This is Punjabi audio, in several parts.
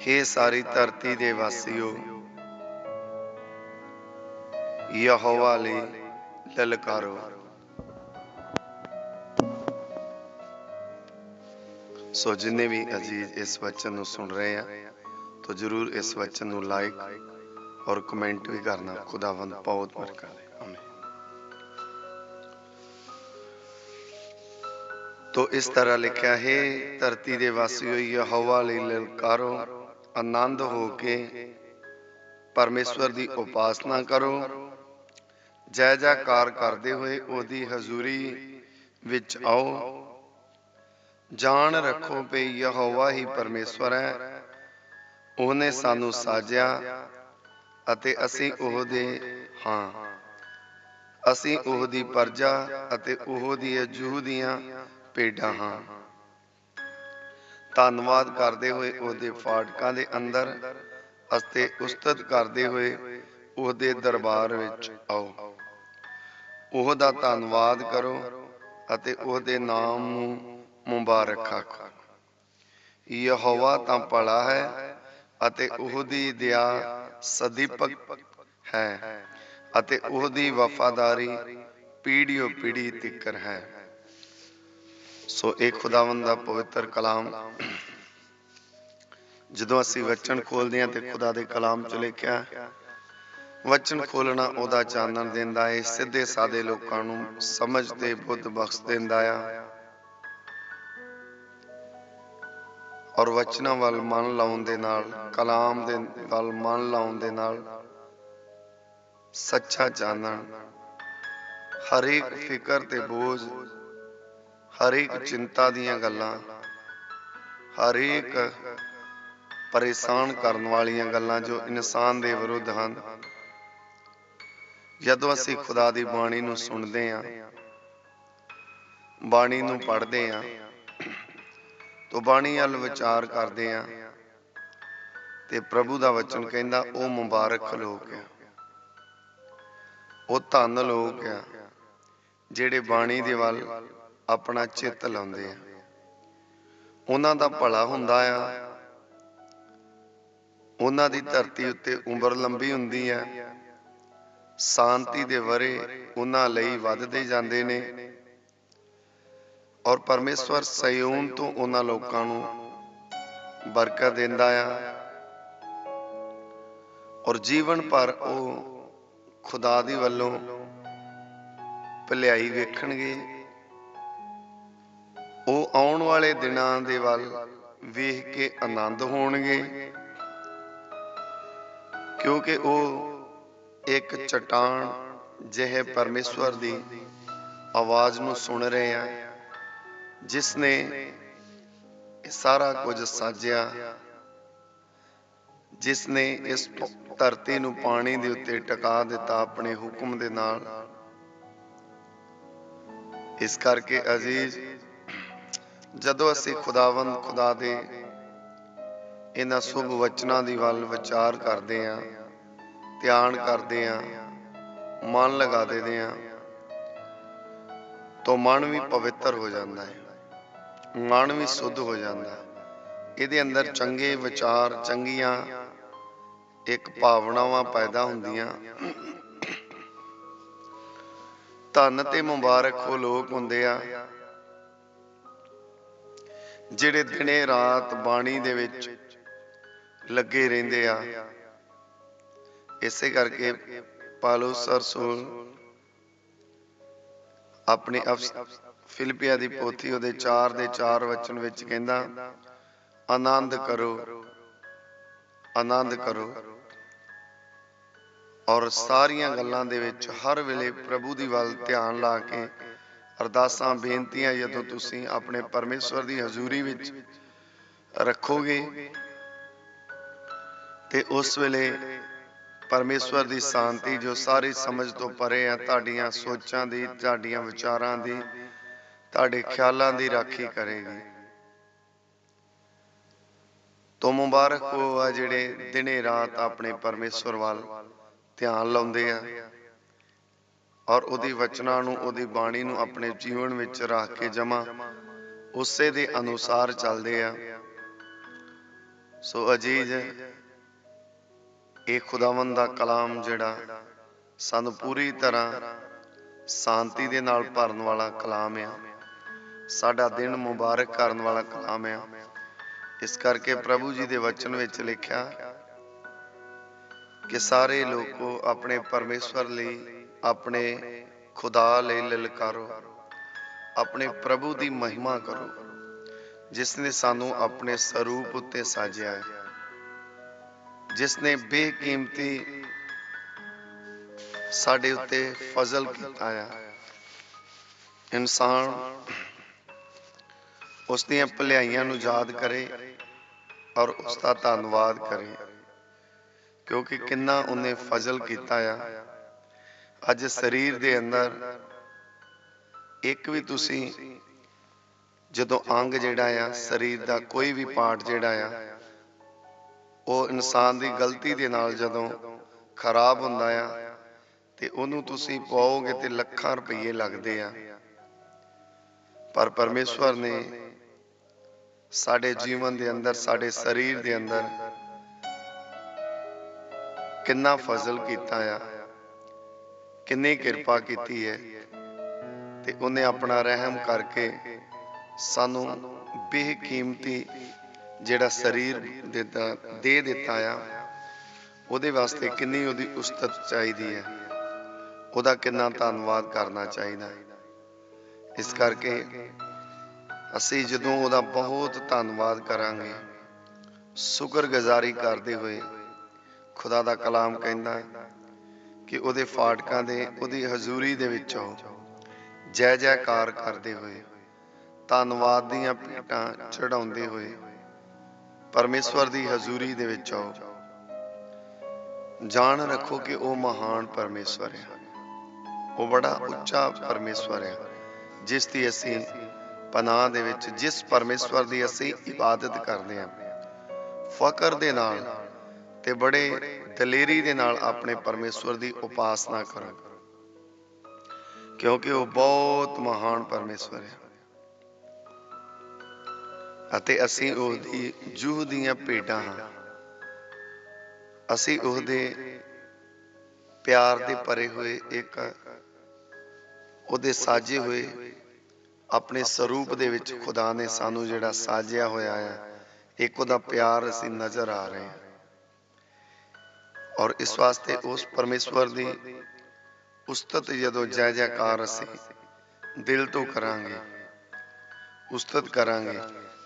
ਹੇ ਸਾਰੀ ਧਰਤੀ ਦੇ ਵਾਸੀਓ, ਯਹੋਵਾ ਲਈ ਲਲਕਾਰੋ। ਸੋ ਜਿੰਨੇ ਵੀ ਅਜੀਜ਼ ਇਸ ਵਚਨ ਨੂੰ ਸੁਣ ਰਹੇ ਆ, ਤਾਂ ਜਰੂਰ ਇਸ ਵਚਨ ਨੂੰ ਲਾਈਕ ਔਰ ਕਮੈਂਟ ਵੀ ਕਰਨਾ, ਖੁਦਾਵੰਦ ਬਹੁਤ ਬਰਕਤ ਦੇ ਆਮੀਨ ਤੋ ਇਸ ਤਰ੍ਹਾਂ ਲਿਖਿਆ ਹੈ, ਧਰਤੀ ਦੇ ਵਾਸੀਓ, ਯਹੋਵਾ ਲਈ ਲਲਕਾਰੋ। ਆਨੰਦ ਹੋ ਕੇ ਪਰਮੇਸ਼ਵਰ ਦੀ ਉਪਾਸਨਾ ਕਰੋ। ਜੈ ਜੈਕਾਰ ਕਰਦੇ ਹੋਏ ਉਹਦੀ ਹਜ਼ੂਰੀ ਵਿੱਚ ਆਓ। ਜਾਣ ਰੱਖੋ ਕਿ ਯਹੋਵਾ ਹੀ ਪਰਮੇਸ਼ਵਰ ਹੈ। ਉਹਨੇ ਸਾਨੂੰ ਸਾਜਿਆ ਅਤੇ ਅਸੀਂ ਉਹਦੇ ਹਾਂ। ਅਸੀਂ ਉਹਦੀ ਪਰਜਾ ਅਤੇ ਉਹਦੀ ਅਜੂਹ ਦੀਆਂ ਭੇਡਾਂ ਹਾਂ। ਧੰਨਵਾਦ ਕਰਦੇ ਹੋਏ ਉਹਦੇ ਫਾਟਕਾਂ ਦੇ ਅੰਦਰ ਅਤੇ ਉਸਤਤ ਕਰਦੇ ਹੋਏ ਉਹਦੇ ਦਰਬਾਰ ਵਿੱਚ ਆਓ। ਉਹਦਾ ਧੰਨਵਾਦ ਕਰੋ ਅਤੇ ਉਹਦੇ ਨਾਮ ਨੂੰ ਮੁਬਾਰਕ ਆਖੋ। ਯਹੋਵਾ ਤਾਂ ਭਲਾ ਹੈ ਅਤੇ ਉਹਦੀ ਦਇਆ ਸਦੀਪਕ ਹੈ ਅਤੇ ਉਹਦੀ ਵਫਾਦਾਰੀ ਪੀੜ੍ਹੀਓ ਪੀੜ੍ਹੀ ਤੀਕਰ ਹੈ। ਸੋ ਇਹ ਖੁਦਾਵੰਦ ਦਾ ਪਵਿੱਤਰ ਕਲਾਮ। ਜਦੋਂ ਅਸੀਂ ਵਚਨ ਖੋਲਦੇ ਹਾਂ ਤੇ ਖੁਦਾ ਦੇ ਕਲਾਮ ਚ ਲਿਖਿਆ, ਵਚਨ ਖੋਲਣਾ ਉਹਦਾ ਚਾਨਣ ਦਿੰਦਾ ਏ, ਸਿੱਧੇ ਸਾਦੇ ਲੋਕਾਂ ਨੂੰ ਸਮਝ ਤੇ ਬੁੱਧ ਬਖਸ਼ ਦਿੰਦਾ ਆ। ਔਰ ਵਚਨਾਂ ਵੱਲ ਮਨ ਲਾਉਣ ਦੇ ਨਾਲ, ਕਲਾਮ ਦੇ ਵੱਲ ਮਨ ਲਾਉਣ ਦੇ ਨਾਲ ਸੱਚਾ ਚਾਨਣ, ਹਰੇਕ ਫਿਕਰ ਤੇ ਬੋਝ ਹਰੇਕ ਚਿੰਤਾ ਦੀਆਂ ਗੱਲਾਂ ਹਰੇਕ ਪਰੇਸ਼ਾਨ ਕਰਨ ਵਾਲੀਆਂ ਗੱਲਾਂ ਜੋ ਇਨਸਾਨ ਦੇ ਵਿਰੁੱਧ ਹਨ। ਜਦੋਂ ਅਸੀਂ ਖੁਦਾ ਦੀ ਬਾਣੀ ਨੂੰ ਸੁਣਦੇ ਹਾਂ, ਬਾਣੀ ਨੂੰ ਪੜ੍ਹਦੇ ਹਾਂ, ਤੋ ਬਾਣੀ ਵੱਲ ਵਿਚਾਰ ਕਰਦੇ ਹਾਂ ਤੇ ਪ੍ਰਭੂ ਦਾ ਵਚਨ ਕਹਿੰਦਾ, ਉਹ ਮੁਬਾਰਕ ਲੋਕ ਹੈ। ਉਹ ਧੰਨ ਲੋਕ ਆ ਜਿਹੜੇ ਬਾਣੀ ਦੇ ਵੱਲ ਆਪਣਾ ਚਿੱਤ ਲਾਉਂਦੇ ਆ। ਉਹਨਾਂ ਦਾ ਭਲਾ ਹੁੰਦਾ ਆ। ਉਹਨਾਂ ਦੀ ਧਰਤੀ ਉੱਤੇ ਉਮਰ ਲੰਬੀ ਹੁੰਦੀ ਹੈ ਸ਼ਾਂਤੀ ਦੇ ਵਰੇ ਉਹਨਾਂ ਲਈ ਵੱਧਦੇ ਜਾਂਦੇ ਨੇ। ਔਰ ਪਰਮੇਸ਼ਵਰ ਸਯੂਨ ਤੋਂ ਉਹਨਾਂ ਲੋਕਾਂ ਨੂੰ ਬਰਕਤ ਦਿੰਦਾ ਆ। ਔਰ ਜੀਵਨ ਭਰ ਉਹ ਖੁਦਾ ਦੀ ਵੱਲੋਂ ਭਲਾਈ ਵੇਖਣਗੇ। ਉਹ ਆਉਣ ਵਾਲੇ ਦਿਨਾਂ ਦੇ ਵੱਲ ਵੇਖ ਕੇ ਆਨੰਦ ਹੋਣਗੇ। ਕਿਉਂਕਿ ਉਹ ਇੱਕ ਚਟਾਨ ਜਿਹੇ ਪਰਮੇਸ਼ਵਰ ਦੀ ਆਵਾਜ਼ ਨੂੰ ਸੁਣ ਰਹੇ ਆ, ਜਿਸ ਨੇ ਇਹ ਸਾਰਾ ਕੁਝ ਸਾਜਿਆ ਜਿਸ ਨੇ ਇਸ ਧਰਤੀ ਨੂੰ ਪਾਣੀ ਦੇ ਉੱਤੇ ਟਿਕਾ ਦਿੱਤਾ ਆਪਣੇ ਹੁਕਮ ਦੇ ਨਾਲ। ਇਸ ਕਰਕੇ ਅਜ਼ੀਜ਼ ਜਦੋਂ ਅਸੀਂ ਖੁਦਾਵੰਦ ਖੁਦਾ ਦੇ ਇਹਨਾਂ ਸੁਭ ਵਚਨਾਂ ਦੀ ਵੱਲ ਵਿਚਾਰ ਕਰਦੇ ਆਂ ਧਿਆਨ ਕਰਦੇ ਆਂ ਮਨ ਲਗਾ ਦਿੰਦੇ ਆਂ ਤਾਂ ਮਨ ਵੀ ਪਵਿੱਤਰ ਹੋ ਜਾਂਦਾ ਹੈ। ਮਨ ਵੀ ਸੁੱਧ ਹੋ ਜਾਂਦਾ ਹੈ। ਇਹਦੇ ਅੰਦਰ ਚੰਗੇ ਵਿਚਾਰ, ਚੰਗੀਆਂ ਇੱਕ ਭਾਵਨਾਵਾਂ ਪੈਦਾ ਹੁੰਦੀਆਂ। ਧੰਨ ਤੇ ਮੁਬਾਰਕ ਉਹ ਲੋਕ ਹੁੰਦੇ ਆ ਜਿਹੜੇ ਦਿਨੇ ਰਾਤ ਬਾਣੀ ਦੇ ਵਿੱਚ ਲੱਗੇ ਰਹਿੰਦੇ ਆ। ਇਸੇ ਕਰਕੇ ਪਾਲੂਸ ਰਸੂਲ ਆਪਣੀ ਫਿਲਿਪੀਆ ਦੀ ਪੋਥੀ ਉਹਦੇ 4 ਦੇ 4 ਵਚਨ ਵਿੱਚ ਕਹਿੰਦਾ, ਆਨੰਦ ਕਰੋ ਆਨੰਦ ਕਰੋ। ਔਰ ਸਾਰੀਆਂ ਗੱਲਾਂ ਦੇ ਵਿੱਚ ਹਰ ਵੇਲੇ ਪ੍ਰਭੂ ਦੀ ਵੱਲ ਧਿਆਨ ਲਾ ਕੇ ਅਰਦਾਸਾਂ, ਬੇਨਤੀਆਂ ਜਦੋਂ ਤੁਸੀਂ ਆਪਣੇ ਪਰਮੇਸ਼ਵਰ ਦੀ ਹਜ਼ੂਰੀ ਵਿੱਚ ਰੱਖੋਗੇ ਤੇ ਉਸ ਵੇਲੇ ਪਰਮੇਸ਼ਵਰ ਦੀ ਸ਼ਾਂਤੀ ਜੋ ਸਾਰੀ ਸਮਝ ਤੋਂ ਪਰੇ ਹੈ, ਤੁਹਾਡੀਆਂ ਸੋਚਾਂ ਦੀ, ਤੁਹਾਡੀਆਂ ਵਿਚਾਰਾਂ ਦੀ, ਤੁਹਾਡੇ ਖਿਆਲਾਂ ਦੀ ਰਾਖੀ ਕਰੇਗੀ। ਤੋ ਮੁਬਾਰਕ ਹੋ ਆ ਜਿਹੜੇ ਦਿਨੇ ਰਾਤ ਆਪਣੇ ਪਰਮੇਸ਼ਵਰ ਵੱਲ ਧਿਆਨ ਲਾਉਂਦੇ ਆ। ਔਰ ਉਹਦੀ ਵਚਨਾਂ ਨੂੰ, ਉਹਦੀ ਬਾਣੀ ਨੂੰ ਆਪਣੇ ਜੀਵਨ ਵਿੱਚ ਰੱਖ ਕੇ ਜਮਾ, ਉਸੇ ਦੇ ਅਨੁਸਾਰ ਚੱਲਦੇ ਆ। ਸੋ ਅਜੀਜ਼, ਇਹ ਖੁਦਾਵੰਦ ਦਾ ਕਲਾਮ ਜਿਹੜਾ ਸਾਨੂੰ ਪੂਰੀ ਤਰ੍ਹਾਂ ਸ਼ਾਂਤੀ ਦੇ ਨਾਲ ਭਰਨ ਵਾਲਾ ਕਲਾਮ ਆ। ਸਾਡਾ ਦਿਨ ਮੁਬਾਰਕ ਕਰਨ ਵਾਲਾ ਕਲਾਮ ਆ। ਇਸ ਕਰਕੇ ਪ੍ਰਭੂ ਜੀ ਦੇ ਵਚਨ ਵਿੱਚ ਲਿਖਿਆ ਕਿ ਸਾਰੇ ਲੋਕੋ ਆਪਣੇ ਪਰਮੇਸ਼ਵਰ ਲਈ ਆਪਣੇ ਖੁਦਾ ਲਈ ਲਲਕਾਰੋ, ਆਪਣੇ ਪ੍ਰਭੂ ਦੀ ਮਹਿਮਾ ਕਰੋ, ਜਿਸ ਨੇ ਸਾਨੂੰ ਆਪਣੇ ਸਰੂਪ ਉੱਤੇ ਸਾਜਿਆ ਹੈ। ਜਿਸ ਨੇ ਬੇਕੀਮਤੀ ਸਾਡੇ ਉੱਤੇ ਫਜ਼ਲ ਕੀਤਾ ਆ। ਇਨਸਾਨ ਉਸ ਦੀਆਂ ਭਲਾਈਆਂ ਨੂੰ ਯਾਦ ਕਰੇ ਔਰ ਉਸ ਦਾ ਧੰਨਵਾਦ ਕਰੇ, ਕਿਉਂਕਿ ਕਿੰਨਾ ਉਹਨੇ ਫਜ਼ਲ ਕੀਤਾ ਆ। ਅੱਜ ਸਰੀਰ ਦੇ ਅੰਦਰ ਇੱਕ ਵੀ ਤੁਸੀਂ ਜਦੋਂ ਅੰਗ ਜਿਹੜਾ ਆ, ਸਰੀਰ ਦਾ ਕੋਈ ਵੀ ਪਾਰਟ ਜਿਹੜਾ ਆ, ਉਹ ਇਨਸਾਨ ਦੀ ਗਲਤੀ ਦੇ ਨਾਲ ਜਦੋਂ ਖਰਾਬ ਹੁੰਦਾ ਆ ਤੇ ਉਹਨੂੰ ਤੁਸੀਂ ਪਾਓਗੇ ਤੇ ਲੱਖਾਂ ਰੁਪਏ ਲੱਗਦੇ ਆ। ਪਰ ਪਰਮੇਸ਼ਵਰ ਨੇ ਸਾਡੇ ਜੀਵਨ ਦੇ ਅੰਦਰ, ਸਾਡੇ ਸਰੀਰ ਦੇ ਅੰਦਰ ਕਿੰਨਾ ਫਜ਼ਲ ਕੀਤਾ ਆ। ਕਿੰਨੀ ਕਿਰਪਾ ਕੀਤੀ ਹੈ ਤੇ ਉਹਨੇ ਆਪਣਾ ਰਹਿਮ ਕਰਕੇ ਸਾਨੂੰ ਬੇਕੀਮਤੀ ਜਿਹੜਾ ਸਰੀਰ ਦਿੱਤਾ ਦੇ ਦਿੱਤਾ ਆ, ਉਹਦੇ ਵਾਸਤੇ ਕਿੰਨੀ ਉਹਦੀ ਉਸਤਤ ਚਾਹੀਦੀ ਹੈ, ਉਹਦਾ ਕਿੰਨਾ ਧੰਨਵਾਦ ਕਰਨਾ ਚਾਹੀਦਾ ਇਸ ਕਰਕੇ ਅਸੀਂ ਜਦੋਂ ਉਹਦਾ ਬਹੁਤ ਧੰਨਵਾਦ ਕਰਾਂਗੇ, ਸ਼ੁਕਰਗੁਜ਼ਾਰੀ ਕਰਦੇ ਹੋਏ ਖੁਦਾ ਦਾ ਕਲਾਮ ਕਹਿੰਦਾ ਕਿ ਉਹਦੇ ਫਾਟਕਾਂ ਦੇ, ਉਹਦੀ ਹਜ਼ੂਰੀ ਦੇ ਵਿੱਚ ਆਓ ਜੈ ਜੈਕਾਰ ਕਰਦੇ ਹੋਏ, ਧੰਨਵਾਦ ਦੀਆਂ ਭੇਟਾਂ ਚੜਾਉਂਦੇ ਹੋਏ, ਪਰਮੇਸ਼ਵਰ ਦੀ ਹਜ਼ੂਰੀ ਦੇ ਵਿੱਚ ਆਓ ਜਾਣ ਰੱਖੋ ਕਿ ਉਹ ਮਹਾਨ ਪਰਮੇਸ਼ਵਰ ਹੈ। ਉਹ ਬੜਾ ਉੱਚਾ ਪਰਮੇਸ਼ਵਰ ਹੈ, ਜਿਸ ਦੀ ਅਸੀਂ ਪਨਾਹ ਦੇ ਵਿੱਚ, ਜਿਸ ਪਰਮੇਸ਼ਵਰ ਦੀ ਅਸੀਂ ਇਬਾਦਤ ਕਰਦੇ ਹਾਂ, ਫਕਰ ਦੇ ਨਾਲ ਤੇ ਬੜੇ ਦਲੇਰੀ ਦੇ ਨਾਲ ਆਪਣੇ ਪਰਮੇਸ਼ਵਰ ਦੀ ਉਪਾਸਨਾ ਕਰੋ। ਕਿਉਂਕਿ ਉਹ ਬਹੁਤ ਮਹਾਨ ਪਰਮੇਸ਼ਵਰ ਹੈ। ਅਤੇ ਅਸੀਂ ਉਹਦੀ ਜੂਹ ਦੀਆਂ ਭੇਡਾਂ ਹਾਂ। ਅਸੀਂ ਉਹਦੇ ਪਿਆਰ ਦੇ ਭਰੇ ਹੋਏ ਇੱਕ ਉਹਦੇ ਸਾਜੇ ਹੋਏ ਆਪਣੇ ਸਰੂਪ ਦੇ ਵਿੱਚ ਖੁਦਾ ਨੇ ਸਾਨੂੰ ਜਿਹੜਾ ਸਾਜਿਆ ਹੋਇਆ ਹੈ, ਇੱਕ ਉਹਦਾ ਪਿਆਰ ਅਸੀਂ ਨਜ਼ਰ ਆ ਰਹੇ ਹਾਂ। ਔਰ ਇਸ ਵਾਸਤੇ ਉਸ ਪਰਮੇਸ਼ਵਰ ਦੀ ਉਸਤਤ ਜਦੋਂ ਜੈ ਜੈਕਾਰ ਅਸੀਂ ਦਿਲ ਤੋਂ ਕਰਾਂਗੇ ਉਸਤਤ ਕਰਾਂਗੇ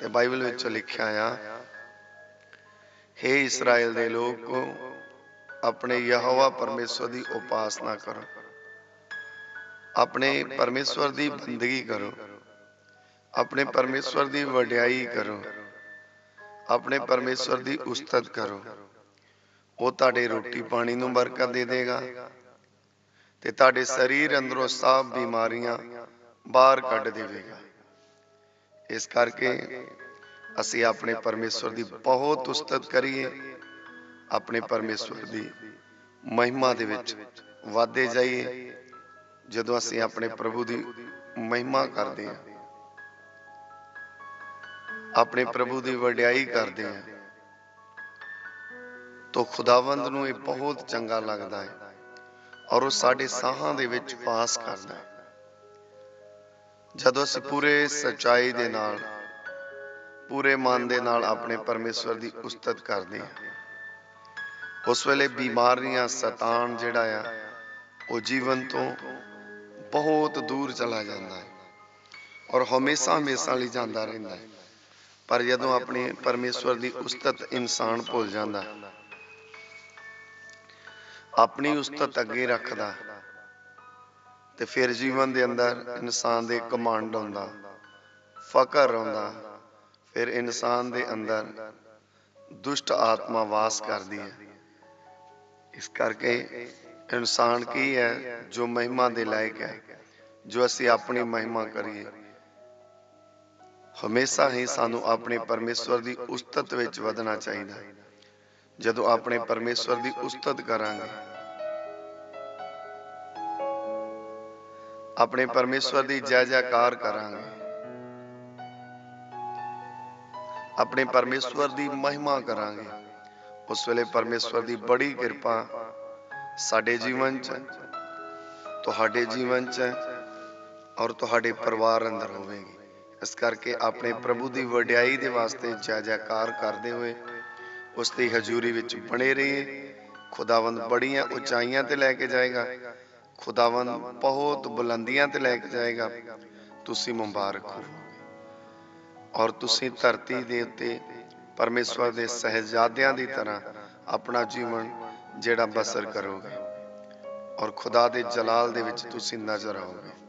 ਤੇ ਬਾਈਬਲ ਵਿੱਚ ਲਿਖਿਆ ਆ हे ਇਸਰਾਇਲ ਦੇ ਲੋਕੋ ਆਪਣੇ ਯਹੋਵਾ ਪਰਮੇਸ਼ਵਰ ਦੀ ਉਪਾਸਨਾ ਕਰੋ ਆਪਣੇ ਪਰਮੇਸ਼ਵਰ ਦੀ ਬੰਦਗੀ ਕਰੋ ਆਪਣੇ ਪਰਮੇਸ਼ਵਰ ਦੀ ਵਡਿਆਈ ਕਰੋ ਆਪਣੇ ਪਰਮੇਸ਼ਵਰ ਦੀ ਉਸਤਤ ਕਰੋ ਉਹ ਤੁਹਾਡੇ ਰੋਟੀ ਪਾਣੀ ਨੂੰ ਬਰਕਤ ਦੇ ਦੇਗਾ। ਤੇ ਤੁਹਾਡੇ ਸਰੀਰ ਅੰਦਰੋਂ ਸਭ ਬਿਮਾਰੀਆਂ ਬਾਹਰ ਕੱਢ ਦੇਵੇਗਾ। ਇਸ ਕਰਕੇ ਅਸੀਂ ਆਪਣੇ ਪਰਮੇਸ਼ਵਰ ਦੀ ਬਹੁਤ ਉਸਤਤ ਕਰੀਏ। ਆਪਣੇ ਪਰਮੇਸ਼ਵਰ ਦੀ ਮਹਿਮਾ ਦੇ ਵਿੱਚ ਵਾਧੇ ਜਾਈਏ। ਜਦੋਂ ਅਸੀਂ ਆਪਣੇ ਪ੍ਰਭੂ ਦੀ ਮਹਿਮਾ ਕਰਦੇ ਹਾਂ। ਆਪਣੇ ਪ੍ਰਭੂ ਦੀ ਵਡਿਆਈ ਕਰਦੇ ਹਾਂ। ਤਾਂ ਖੁਦਾਵੰਦ ਨੂੰ ਇਹ ਬਹੁਤ ਚੰਗਾ ਲੱਗਦਾ ਹੈ ਔਰ ਉਹ ਸਾਡੇ ਸਾਹਾਂ ਦੇ ਵਿੱਚ ਵਾਸ ਕਰਦਾ ਹੈ। ਜਦੋਂ ਅਸੀਂ ਪੂਰੇ ਸਚਾਈ ਦੇ ਨਾਲ, ਪੂਰੇ ਮਨ ਦੇ ਨਾਲ ਆਪਣੇ ਪਰਮੇਸ਼ਵਰ ਦੀ ਉਸਤਤ ਕਰਦੇ ਹਾਂ, ਉਸ ਵੇਲੇ ਬਿਮਾਰੀਆਂ ਸਤਾਨ ਜਿਹੜਾ ਆ, ਉਹ ਜੀਵਨ ਤੋਂ ਬਹੁਤ ਦੂਰ ਚਲਾ ਜਾਂਦਾ ਹੈ ਔਰ ਹਮੇਸ਼ਾ ਹਮੇਸ਼ਾ ਲਈ ਜਾਂਦਾ ਰਹਿੰਦਾ ਹੈ। ਪਰ ਜਦੋਂ ਆਪਣੇ ਪਰਮੇਸ਼ਵਰ ਦੀ ਉਸਤਤ ਇਨਸਾਨ ਭੁੱਲ ਜਾਂਦਾ ਆਪਣੀ ਉਸਤਤ ਅੱਗੇ ਰੱਖਦਾ ਤੇ ਫਿਰ ਜੀਵਨ ਦੇ ਅੰਦਰ ਇਨਸਾਨ ਦੇ ਕਮਾਂਡ ਆਉਂਦਾ, ਫਕਰ ਆਉਂਦਾ, ਫਿਰ ਇਨਸਾਨ ਦੇ ਅੰਦਰ ਦੁਸ਼ਟ ਆਤਮਾ ਵਾਸ ਕਰਦੀ ਹੈ। ਇਸ ਕਰਕੇ ਇਨਸਾਨ ਕੀ ਹੈ, ਜੋ ਮਹਿਮਾ ਦੇ ਲਾਇਕ ਹੈ, ਜੋ ਅਸੀਂ ਆਪਣੀ ਮਹਿਮਾ ਕਰੀਏ, ਹਮੇਸ਼ਾ ਹੀ ਸਾਨੂੰ ਆਪਣੇ ਪਰਮੇਸ਼ਵਰ ਦੀ ਉਸਤਤ ਵਿੱਚ ਵਧਣਾ ਚਾਹੀਦਾ। ਹੈ ਜਦੋਂ ਆਪਣੇ ਪਰਮੇਸ਼ਵਰ ਦੀ ਉਸਤਤ ਕਰਾਂਗੇ। ਆਪਣੇ ਪਰਮੇਸ਼ਵਰ ਦੀ ਜੈ ਜੈਕਾਰ ਕਰਾਂਗੇ। ਆਪਣੇ ਪਰਮੇਸ਼ਵਰ ਦੀ ਮਹਿਮਾ ਕਰਾਂਗੇ। ਉਸ ਵੇਲੇ ਪਰਮੇਸ਼ਵਰ ਦੀ ਬੜੀ ਕਿਰਪਾ ਸਾਡੇ ਜੀਵਨ 'ਚ, ਤੁਹਾਡੇ ਜੀਵਨ 'ਚ ਔਰ ਤੁਹਾਡੇ ਪਰਿਵਾਰ ਅੰਦਰ ਹੋਵੇਗੀ। ਇਸ ਕਰਕੇ ਆਪਣੇ ਪ੍ਰਭੂ ਦੀ ਵਡਿਆਈ ਦੇ ਵਾਸਤੇ ਜੈ ਜੈਕਾਰ ਕਰਦੇ ਹੋਏ ਉਸ ਦੀ ਹਜ਼ੂਰੀ ਵਿੱਚ ਬਣੇ ਰਹੀਏ। ਖੁਦਾਵੰਦ ਬੜੀਆਂ ਉਚਾਈਆਂ ਤੇ ਲੈ ਕੇ ਜਾਏਗਾ। ਖੁਦਾਵੰਦ ਬਹੁਤ ਬੁਲੰਦੀਆਂ ਤੇ ਲੈ ਕੇ ਜਾਏਗਾ। ਤੁਸੀਂ ਮੁਬਾਰਕ ਹੋ ਔਰ ਤੁਸੀਂ ਧਰਤੀ ਦੇ ਉੱਤੇ ਪਰਮੇਸ਼ਵਰ ਦੇ ਸਹਿਜਾਦਿਆਂ ਦੀ ਤਰ੍ਹਾਂ ਆਪਣਾ ਜੀਵਨ ਜਿਹੜਾ ਬਸਰ ਕਰੋਗੇ। ਔਰ ਖੁਦਾ ਦੇ ਜਲਾਲ ਦੇ ਵਿੱਚ ਤੁਸੀਂ ਨਜ਼ਰ ਆਓਗੇ।